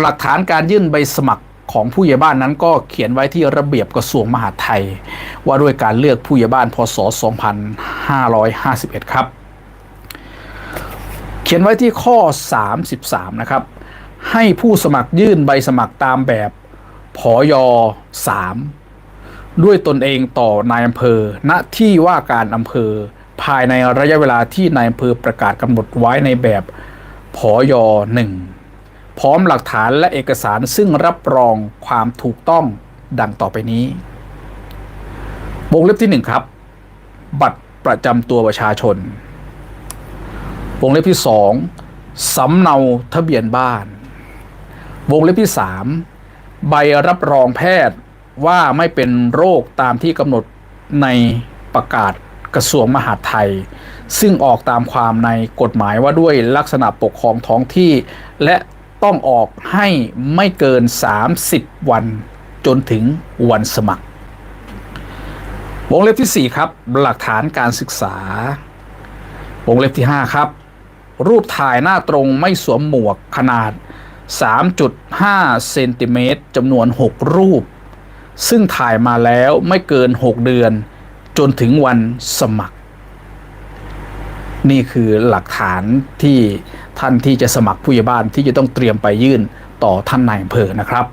หลักฐานการยื่นใบสมัครของผู้ใหญ่บ้านนั้นก็เขียนไว้ที่ระเบียบกระทรวงมหาดไทย ว่าด้วยการเลือกผู้ใหญ่บ้านพศ 2551 ครับ เขียนไว้ที่ข้อ 33 นะครับ ให้ผู้สมัครยื่นใบสมัครตามแบบผอย3ด้วยตนเองต่อนายอำเภอ ณที่ว่าการอำเภอ ภายในระยะเวลาที่นายอำเภอประกาศกำหนดไว้ในแบบผอย1 พร้อมหลักฐานและเอกสารซึ่งรับรองความถูกต้องดังต่อไปนี้วงเล็บที่ 1 ครับ บัตรประจำตัวประชาชน วงเล็บที่ 2 สำเนาทะเบียนบ้าน วงเล็บที่ 3 ใบรับรองแพทย์ว่าไม่เป็นโรคตามที่กำหนดในประกาศกระทรวงมหาดไทย ซึ่งออกตามความในกฎหมายว่าด้วยลักษณะปกครองท้องที่และ ต้องออกให้ไม่เกิน 30 วันจนถึงวันสมัคร วงเล็บที่ 4 ครับ หลักฐานการศึกษา วงเล็บที่ 5 ครับ รูปถ่ายหน้าตรงไม่สวมหมวกขนาด 3.5 เซนติเมตรจำนวน 6 รูป ซึ่งถ่ายมาแล้วไม่เกิน 6 เดือนจนถึงวันสมัคร นี่คือหลักฐานที่ ท่านที่จะสมัครผู้ใหญ่บ้านที่จะต้องเตรียมไปยื่นต่อท่านนายอำเภอนะครับ